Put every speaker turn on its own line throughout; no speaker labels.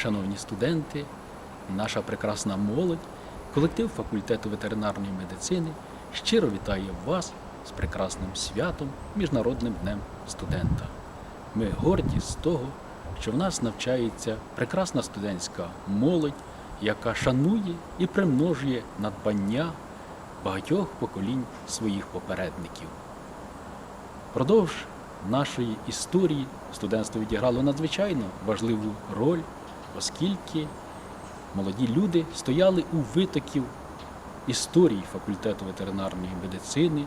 шановні студенти, наша прекрасна молодь, колектив факультету ветеринарної медицини щиро вітає вас з прекрасним святом Міжнародним днем студента. Ми горді з того, що в нас навчається прекрасна студентська молодь, яка шанує і примножує надбання багатьох поколінь своїх попередників. Впродовж нашої історії студентство відіграло надзвичайно важливу роль, оскільки молоді люди стояли у витоків історії факультету ветеринарної медицини,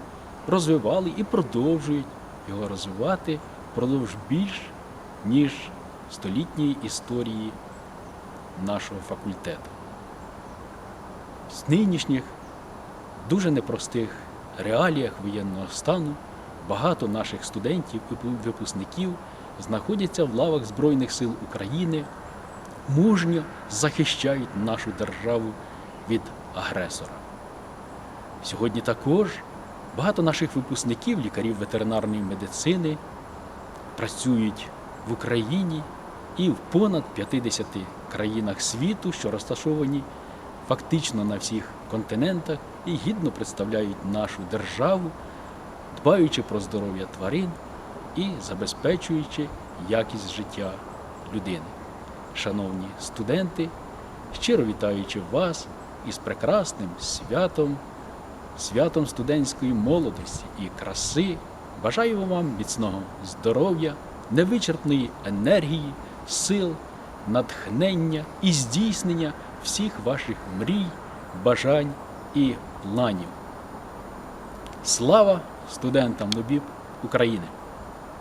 розвивали і продовжують його розвивати впродовж більш ніж столітньої історії нашого факультету. З нинішніх дуже непростих реаліях воєнного стану багато наших студентів і випускників знаходяться в лавах Збройних сил України, мужньо захищають нашу державу від агресора. Сьогодні також багато наших випускників, лікарів ветеринарної медицини, працюють в Україні і в понад 50 країнах світу, що розташовані фактично на всіх континентах і гідно представляють нашу державу, дбаючи про здоров'я тварин і забезпечуючи якість життя людини. Шановні студенти, щиро вітаючи вас із прекрасним святом, святом студентської молодості і краси, бажаю вам міцного здоров'я, невичерпної енергії, сил, натхнення і здійснення всіх ваших мрій, бажань і планів. Слава студентам НУБІП України!